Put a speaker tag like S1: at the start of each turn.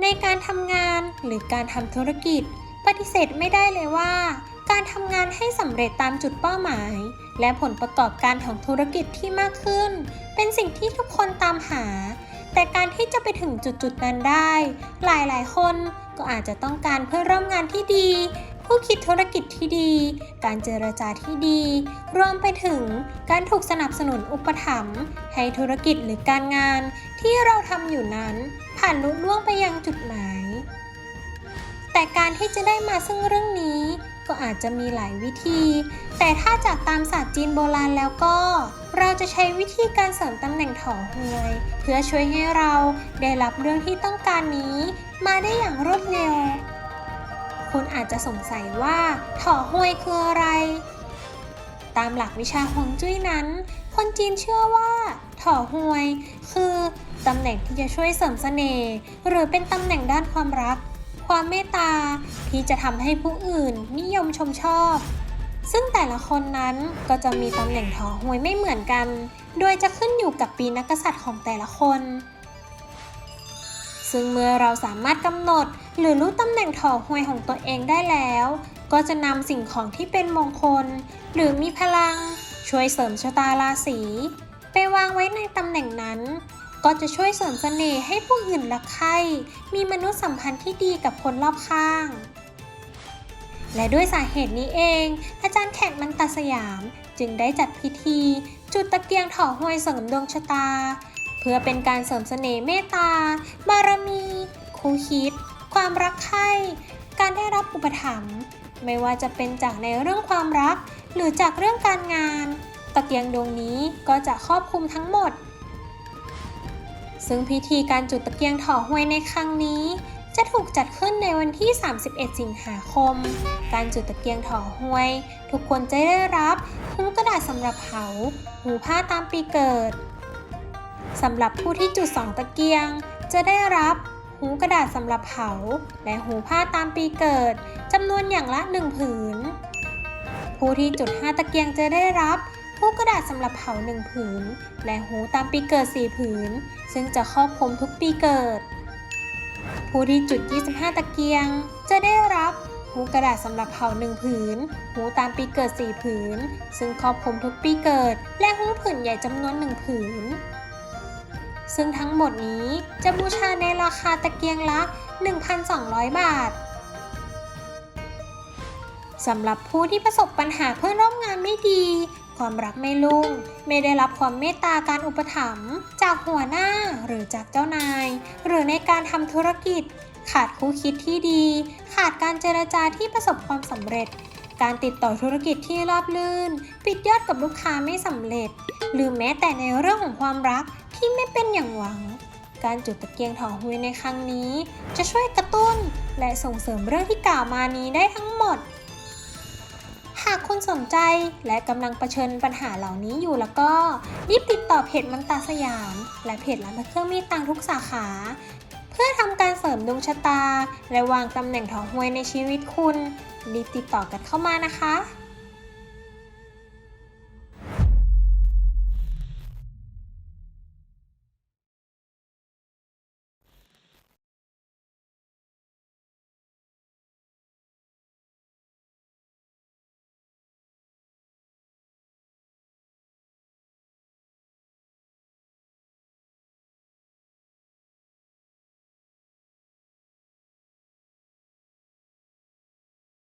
S1: ในการทำงานหรือการทำธุรกิจ ปฏิเสธไม่ได้เลยว่า การทำงานให้สำเร็จตามจุดเป้าหมาย และผลประกอบการของธุรกิจที่มากขึ้น เป็นสิ่งที่ทุกคนตามหา แต่การที่จะไปถึงจุดๆนั้นได้ หลายๆ คนก็อาจจะต้องการเพื่อร่วมงานที่ดี ผู้คิดธุรกิจที่ดี การเจรจาที่ดี รวมไปถึงการถูกสนับสนุนอุปถัมภ์ให้ธุรกิจหรือการงาน ที่เราทำอยู่นั้น ผ่านลุล่วงไปยังจุดหมาย แต่การที่จะได้มาซึ่งเรื่องนี้ ก็อาจจะมีหลายวิธี แต่ถ้าจากตามศาสตร์จีนโบราณแล้วก็ เราจะใช้วิธีการเสริมตำแหน่งถอหวย เพื่อช่วยให้เราได้รับเรื่องที่ต้องการนี้ มาได้อย่างรวดเร็ว คุณอาจจะสงสัยว่าถ่อหวยคืออะไร ตามหลักวิชาฮวงจุ้ยนั้น คนจีนเชื่อว่าถ่อหวย คือตำแหน่งที่จะช่วยเสริมเสน่ห์หรือเป็นตำแหน่งด้านความรัก ความเมตตาที่จะทำให้ผู้อื่นนิยมชมชอบ ซึ่งแต่ละคนนั้นก็จะมีตำแหน่งถ่อหวยไม่เหมือนกัน โดยจะขึ้นอยู่กับปีนักกษัตริย์ของแต่ละคน ซึ่งเมื่อเราสามารถกำหนด หรือรู้ตำแหน่งถอหวยของตัวเองได้แล้ว ก็จะนำสิ่งของที่เป็นมงคล หรือมีพลัง ช่วยเสริมชะตาราศีไปวางไว้ในตำแหน่งนั้น ก็จะช่วยเสริมเสน่ห์ให้ผู้อื่นรักใคร่มีมนุษยสัมพันธ์ที่ดีกับคนรอบข้าง และด้วยสาเหตุนี้เอง อาจารย์แขกมันตาสยาม จึงได้จัดพิธี จุดตะเกียงถอหวยเสริมดวงชะตา เพื่อเป็นการเสริมเสน่ห์เมตตา บารมี คู่คิด ความรักใคร่การได้รับอุปถัมภ์ไม่ว่าจะเป็นจากในเรื่องความรัก หรือจากเรื่องการงาน ตะเกียงดวงนี้ก็จะครอบคลุมทั้งหมด ซึ่งพิธีการจุดตะเกียงถ่อหวยในครั้งนี้ จะถูกจัดขึ้นในวันที่ 31 สิงหาคม การจุดตะเกียงถ่อหวย ทุกคนจะได้รับหูกระดาษสำหรับเผาหูผ้าตามปีเกิด สำหรับผู้ที่จุดสองตะเกียง จะได้รับหูกระดาษสำหรับเผา และหูผ้าตามปีเกิดจำนวนอย่างละหนึ่งผืน ผู้ที่จุดห้าตะเกียงจะได้รับหูกระดาษสำหรับเผาหนึ่งผืน และหูตามปีเกิดสี่ผืน ซึ่งจะครอบคลุมทุกปีเกิด ผู้ที่จุด 25 ตะเกียง จะได้รับหูกระดาษสำหรับเผาหนึ่งผืน หูตามปีเกิด4ผืน ซึ่งครอบคลุมทุกปีเกิด และหูผืนใหญ่จำนวนหนึ่งผืน ซึ่งทั้งหมดนี้จะบูชาในราคาตะเกียงละ 1,200 บาทสำหรับผู้ที่ประสบปัญหาเพื่อนร่วมงานไม่ดี ความรักไม่ลุ่ง ไม่ได้รับความเมตตาการอุปถัมภ์จากหัวหน้าหรือจากเจ้านาย หรือในการทำธุรกิจ ขาดคู่คิดที่ดี ขาดการเจรจาที่ประสบความสำเร็จ การติดต่อธุรกิจที่ราบรื่น ปิดยอดกับลูกค้าไม่สำเร็จ หรือแม้แต่ในเรื่องของความรัก ที่ไม่เป็นอย่างหวัง การจุดตะเกียงถอหุยในครั้งนี้ จะช่วยกระตุ้นและส่งเสริมเรื่องที่กล่าวมานี้ได้ทั้งหมด หากคุณสนใจและกำลังเผชิญปัญหาเหล่านี้อยู่แล้วก็รีบติดต่อเพจมันตาสยาม และเพจร้านพระเครื่องมีดตังทุกสาขา เพื่อทำการเสริมดวงชะตา และวางตำแหน่งถอหวยในชีวิตคุณ รีบติดต่อกันเข้ามานะคะ